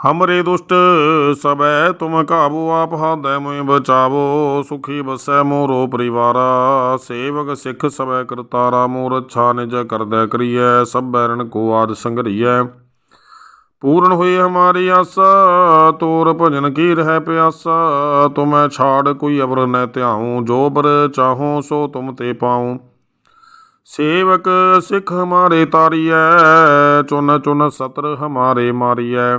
ਹਮਰੇ ਦੁਸ਼ਟ ਸਬੈ ਤੁਮ ਕਾਬੂ ਆਪ ਹਾਦੈ ਮੁਇ ਬਚਾਵੋ ਸੁਖੀ ਬਸੈ ਮੋਰੋ ਪਰਿਵਾਰਾ ਸੇਵਕ ਸਿੱਖ ਸਬੈ ਕਰਤਾਰਾ ਮੋਰ ਅੱਛਾ ਨਿਜ ਕਰਦੈ ਕਰੀਐ ਸਭ ਬੈਰਨ ਕੋ ਆਦ ਸੰਗਰੀਐ ਪੂਰਨ ਹੋਈ ਹਮਾਰੀ ਆਸਾ ਤੋਰ ਭਜਨ ਕੀ ਰਹਿ ਪਿਆਸਾ ਤੁਮੈ ਛਾੜ ਕੋਈ ਅਵਰ ਨ ਧਿਆਉ ਜੋ ਬਰ ਚਾਹੋ ਸੋ ਤੁਮ ਤੇ ਪਾਉ ਸੇਵਕ ਸਿੱਖ ਹਮਾਰੇ ਤਾਰੀਐ ਚੁਨ ਚੁਨ ਸਤਰ ਹਮਾਰੇ ਮਾਰੀਐ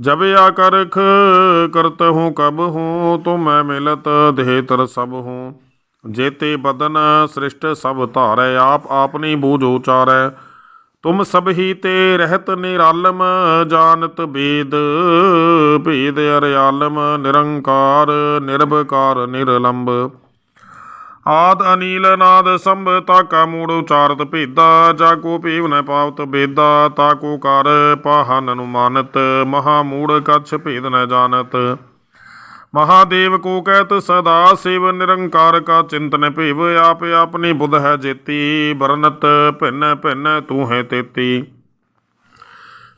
ਜਬ ਆ ਕਰਖ ਕਰਤ ਹੂੰ, ਕਬ ਹੂੰ, ਤੁਮ ਮੈਂ ਮਿਲਤ ਦੇਹ ਤਰ ਸਭ ਹੂੰ। ਜੇਤੇ ਬਦਨ ਸ੍ਰਿਸ਼ਟ ਸਭ ਧਾਰੈ, ਆਪ ਆਪਨੀ ਬੂਝ ਉਚਾਰੈ। ਤੁਮ ਸਭ ਹੀ ਤੇ ਰਹਿਤ ਨਿਰਾਲਮ, ਜਾਣਤ ਬੇਦ, ਭੇਦ ਅਰਿਆਲਮ, ਨਿਰੰਕਾਰ, ਨਿਰਭਕਾਰ, ਨਿਰਲੰਬ। ਆਦ ਅਨੀਲ ਨਾਦ ਸੰਭ ਤਾਕਾ ਮੂੜ ਉਚਾਰਤ ਭੇਦਾ ਜਾ ਕੋ ਭੇਵ ਨ ਪਾਵਤ ਬੇਦਾ ਤਾ ਕੋ ਕਰ ਪਾਹਨ ਅਨੁਮਾਨਤ, ਮਹਾ ਮੂੜ ਕਛ ਭੇਦ ਨ ਜਾਣਤ। ਮਹਾਦੇਵ ਕੋ ਕਹਿਤ, ਸਦਾ ਸਿਵ ਨਿਰੰਕਾਰ ਕਾ ਚਿੰਤਨ ਭੇਵ, ਆਪ ਆਪਣੀ ਬੁਧ ਹੈ ਜੇਤੀ ਬਰਨਤ ਭਿੰਨ ਭਿੰਨ ਤੂੰ ਹੈ ਤੇਤੀ।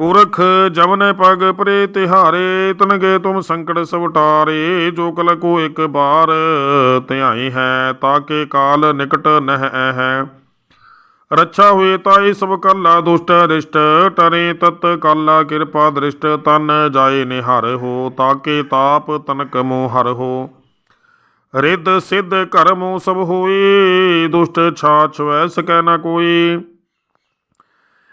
ਪੁਰਖ ਜਮਨ ਪਗ ਪਰੇ ਤਿਹਾਰੇ ਤਨਗੇ ਤੁਮ ਸੰਕਟ ਸਭ ਟਾਰੇ ਜੋ ਕਲ ਕੋ ਇੱਕ ਬਾਰ ਧਿਆਈ ਹੈ ਤਾਕੇ ਕਾਲ ਨਿਕਟ ਨਹਿ ਹੈ ਰੱਛਾ ਹੋਏ ਤਾਈ ਸਭ ਕੱਲਾ ਦੁਸ਼ਟ ਰਿਸ਼ਟ ਟਰੇ ਤਤ ਕਾਲਾ ਕਿਰਪਾ ਦ੍ਰਿਸ਼ਟ ਤਨ ਜਾਏ ਨਿਹਰ ਹੋ ਤਾਕੇ ਤਾਪ ਤਨਕ ਮੋ ਹਰ ਹੋ ਰਿੱਧ ਸਿੱਧ ਕਰਮੋ ਸਭ ਹੋਏ ਦੁਸ਼ਟ ਛਾਛ ਵੈ ਸਕੈ ਨ ਕੋਈ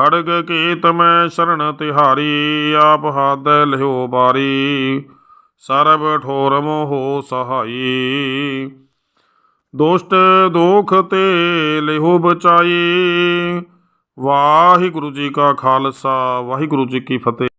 ਖੜਗ ਕੇ ਤਮੈ ਸ਼ਰਨ ਤਿਹਾਰੀ, ਆਪ ਹਾਦੈ ਲਿਓ ਬਾਰੀ, ਸਰਬ ਠੋਰ ਮੋਹ ਸਹਾਈ। ਦੁਸ਼ਟ ਦੋਖ ਤੇ ਲਿਓ ਬਚਾਈ। ਵਾਹਿਗੁਰੂ ਜੀ ਕਾ ਖਾਲਸਾ, ਵਾਹਿਗੁਰੂ ਜੀ ਕੀ ਫਤਿਹ।